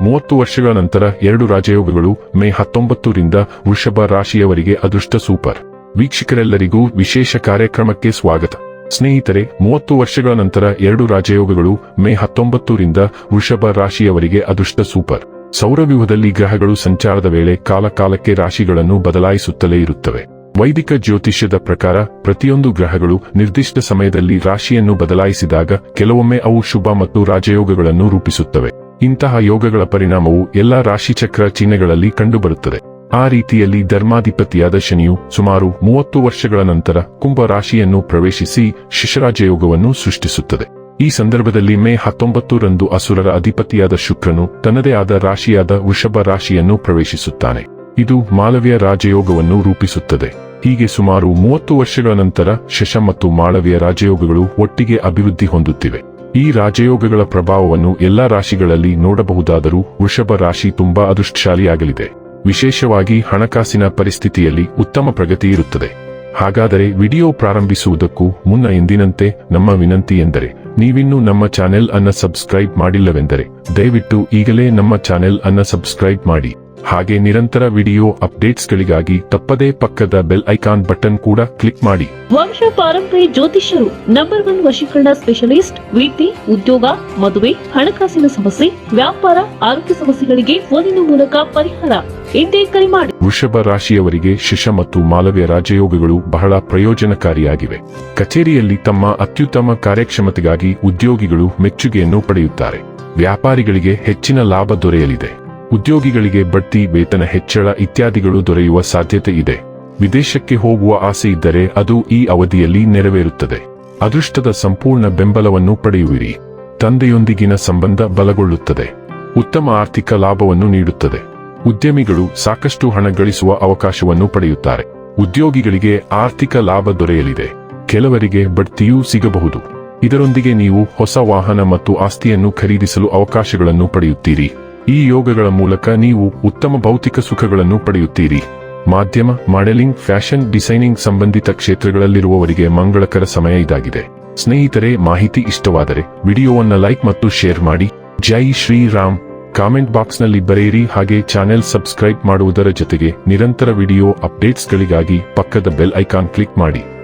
ಮೂವತ್ತು ವರ್ಷಗಳ ನಂತರ ಎರಡು ರಾಜಯೋಗಗಳು ಮೇ ಹತ್ತೊಂಬತ್ತರಿಂದ ವೃಷಭ ರಾಶಿಯವರಿಗೆ ಅದೃಷ್ಟ ಸೂಪರ್. ವೀಕ್ಷಕರೆಲ್ಲರಿಗೂ ವಿಶೇಷ ಕಾರ್ಯಕ್ರಮಕ್ಕೆ ಸ್ವಾಗತ. ಸ್ನೇಹಿತರೆ, ಮೂವತ್ತು ವರ್ಷಗಳ ನಂತರ ಎರಡು ರಾಜಯೋಗಗಳು ಮೇ ಹತ್ತೊಂಬತ್ತರಿಂದ ವೃಷಭ ರಾಶಿಯವರಿಗೆ ಅದೃಷ್ಟ ಸೂಪರ್. ಸೌರವ್ಯೂಹದಲ್ಲಿ ಗ್ರಹಗಳು ಸಂಚಾರದ ವೇಳೆ ಕಾಲಕಾಲಕ್ಕೆ ರಾಶಿಗಳನ್ನು ಬದಲಾಯಿಸುತ್ತಲೇ ಇರುತ್ತವೆ. ವೈದಿಕ ಜ್ಯೋತಿಷ್ಯದ ಪ್ರಕಾರ ಪ್ರತಿಯೊಂದು ಗ್ರಹಗಳು ನಿರ್ದಿಷ್ಟ ಸಮಯದಲ್ಲಿ ರಾಶಿಯನ್ನು ಬದಲಾಯಿಸಿದಾಗ ಕೆಲವೊಮ್ಮೆ ಅವು ಶುಭ ಮತ್ತು ರಾಜಯೋಗಗಳನ್ನು ರೂಪಿಸುತ್ತವೆ. ಇಂತಹ ಯೋಗಗಳ ಪರಿಣಾಮವು ಎಲ್ಲಾ ರಾಶಿಚಕ್ರ ಚಿಹ್ನೆಗಳಲ್ಲಿ ಕಂಡುಬರುತ್ತದೆ. ಆ ರೀತಿಯಲ್ಲಿ ಧರ್ಮಾಧಿಪತಿಯಾದ ಶನಿಯು ಸುಮಾರು ಮೂವತ್ತು ವರ್ಷಗಳ ನಂತರ ಕುಂಭ ರಾಶಿಯನ್ನು ಪ್ರವೇಶಿಸಿ ಶಿಶರಾಜಯೋಗವನ್ನು ಸೃಷ್ಟಿಸುತ್ತದೆ. ಈ ಸಂದರ್ಭದಲ್ಲಿ ಮೇ ಹತ್ತೊಂಬತ್ತರಂದು ಅಸುರರ ಅಧಿಪತಿಯಾದ ಶುಕ್ರನು ತನ್ನದೇ ಆದ ರಾಶಿಯಾದ ವೃಷಭ ರಾಶಿಯನ್ನು ಪ್ರವೇಶಿಸುತ್ತಾನೆ. ಇದು ಮಾಲವ್ಯ ರಾಜಯೋಗವನ್ನು ರೂಪಿಸುತ್ತದೆ. ಹೀಗೆ ಸುಮಾರು ಮೂವತ್ತು ವರ್ಷಗಳ ನಂತರ ಶಶ ಮತ್ತು ಮಾಳವ್ಯ ರಾಜಯೋಗಗಳು ಒಟ್ಟಿಗೆ ಅಭಿವೃದ್ಧಿ ಹೊಂದುತ್ತಿವೆ. ಈ ರಾಜಯೋಗಗಳ ಪ್ರಭಾವವನ್ನು ಎಲ್ಲಾ ರಾಶಿಗಳಲ್ಲಿ ನೋಡಬಹುದಾದರೂ ವೃಷಭ ರಾಶಿ ತುಂಬಾ ಅದೃಷ್ಟಶಾಲಿಯಾಗಲಿದೆ. ವಿಶೇಷವಾಗಿ ಹಣಕಾಸಿನ ಪರಿಸ್ಥಿತಿಯಲ್ಲಿ ಉತ್ತಮ ಪ್ರಗತಿ ಇರುತ್ತದೆ. ಹಾಗಾದರೆ ವಿಡಿಯೋ ಪ್ರಾರಂಭಿಸುವುದಕ್ಕೂ ಮುನ್ನ ಎಂದಿನಂತೆ ನಮ್ಮ ವಿನಂತಿ ಎಂದರೆ, ನೀವಿನ್ನೂ ನಮ್ಮ ಚಾನೆಲ್ ಅನ್ನ ಸಬ್ಸ್ಕ್ರೈಬ್ ಮಾಡಿಲ್ಲವೆಂದರೆ, ದಯವಿಟ್ಟು ಈಗಲೇ ನಮ್ಮ ಚಾನೆಲ್ ಅನ್ನ ಸಬ್ಸ್ಕ್ರೈಬ್ ಮಾಡಿ. ಹಾಗೆ ನಿರಂತರ ವಿಡಿಯೋ ಅಪ್ಡೇಟ್ಸ್ಗಳಿಗಾಗಿ ತಪ್ಪದೇ ಪಕ್ಕದ ಬೆಲ್ ಐಕಾನ್ ಬಟನ್ ಕೂಡ ಕ್ಲಿಕ್ ಮಾಡಿ. ವಂಶ ಪಾರಂಪರಿ ಜ್ಯೋತಿಷ್ಯರು ನಂಬರ್ ಒನ್ ವಶೀಕರಣ ಸ್ಪೆಷಲಿಸ್ಟ್ ವಿಪಿ ಉದ್ಯೋಗ ಮದುವೆ ಹಣಕಾಸಿನ ಸಮಸ್ಯೆ ವ್ಯಾಪಾರ ಆರೋಗ್ಯ ಸಮಸ್ಯೆಗಳಿಗೆ ಫೋನಿನ ಮೂಲಕ ಪರಿಹಾರ. ಇಂದೇ ಕರೆ ಮಾಡಿ. ವೃಷಭ ರಾಶಿಯವರಿಗೆ ಶಿಶ ಮತ್ತು ಮಾಲವ್ಯ ರಾಜಯೋಗಗಳು ಬಹಳ ಪ್ರಯೋಜನಕಾರಿಯಾಗಿವೆ. ಕಚೇರಿಯಲ್ಲಿ ತಮ್ಮ ಅತ್ಯುತ್ತಮ ಕಾರ್ಯಕ್ಷಮತೆಗಾಗಿ ಉದ್ಯೋಗಿಗಳು ಮೆಚ್ಚುಗೆಯನ್ನು ಪಡೆಯುತ್ತಾರೆ. ವ್ಯಾಪಾರಿಗಳಿಗೆ ಹೆಚ್ಚಿನ ಲಾಭ ದೊರೆಯಲಿದೆ. ಉದ್ಯೋಗಿಗಳಿಗೆ ಬಡ್ತಿ, ವೇತನ ಹೆಚ್ಚಳ ಇತ್ಯಾದಿಗಳು ದೊರೆಯುವ ಸಾಧ್ಯತೆ ಇದೆ. ವಿದೇಶಕ್ಕೆ ಹೋಗುವ ಆಸೆ ಇದ್ದರೆ ಅದು ಈ ಅವಧಿಯಲ್ಲಿ ನೆರವೇರುತ್ತದೆ. ಅದೃಷ್ಟದ ಸಂಪೂರ್ಣ ಬೆಂಬಲವನ್ನು ಪಡೆಯುವಿರಿ. ತಂದೆಯೊಂದಿಗಿನ ಸಂಬಂಧ ಬಲಗೊಳ್ಳುತ್ತದೆ. ಉತ್ತಮ ಆರ್ಥಿಕ ಲಾಭವನ್ನು ನೀಡುತ್ತದೆ. ಉದ್ಯಮಿಗಳು ಸಾಕಷ್ಟು ಹಣ ಗಳಿಸುವ ಅವಕಾಶವನ್ನು ಪಡೆಯುತ್ತಾರೆ. ಉದ್ಯೋಗಿಗಳಿಗೆ ಆರ್ಥಿಕ ಲಾಭ ದೊರೆಯಲಿದೆ. ಕೆಲವರಿಗೆ ಬಡ್ತಿಯೂ ಸಿಗಬಹುದು. ಇದರೊಂದಿಗೆ ನೀವು ಹೊಸ ವಾಹನ ಮತ್ತು ಆಸ್ತಿಯನ್ನು ಖರೀದಿಸಲು ಅವಕಾಶಗಳನ್ನು ಪಡೆಯುತ್ತೀರಿ. ಈ ಯೋಗಗಳ ಮೂಲಕ ನೀವು ಉತ್ತಮ ಭೌತಿಕ ಸುಖಗಳನ್ನು ಪಡೆಯುತ್ತೀರಿ. ಮಾಧ್ಯಮ, ಮಾಡೆಲಿಂಗ್, ಫ್ಯಾಷನ್, ಡಿಸೈನಿಂಗ್ ಸಂಬಂಧಿತ ಕ್ಷೇತ್ರಗಳಲ್ಲಿರುವವರಿಗೆ ಮಂಗಳಕರ ಸಮಯ ಇದಾಗಿದೆ. ಸ್ನೇಹಿತರೆ, ಮಾಹಿತಿ ಇಷ್ಟವಾದರೆ ವಿಡಿಯೋವನ್ನ ಲೈಕ್ ಮತ್ತು ಶೇರ್ ಮಾಡಿ. ಜೈ ಶ್ರೀರಾಮ್. ಕಾಮೆಂಟ್ ಬಾಕ್ಸ್ನಲ್ಲಿ ಬರೆಯಿರಿ ಹಾಗೆ ಚಾನೆಲ್ ಸಬ್ಸ್ಕ್ರೈಬ್ ಮಾಡುವುದರ ಜೊತೆಗೆ ನಿರಂತರ ವಿಡಿಯೋ ಅಪ್ಡೇಟ್ಸ್ಗಳಿಗಾಗಿ ಪಕ್ಕದ ಬೆಲ್ ಐಕಾನ್ ಕ್ಲಿಕ್ ಮಾಡಿ.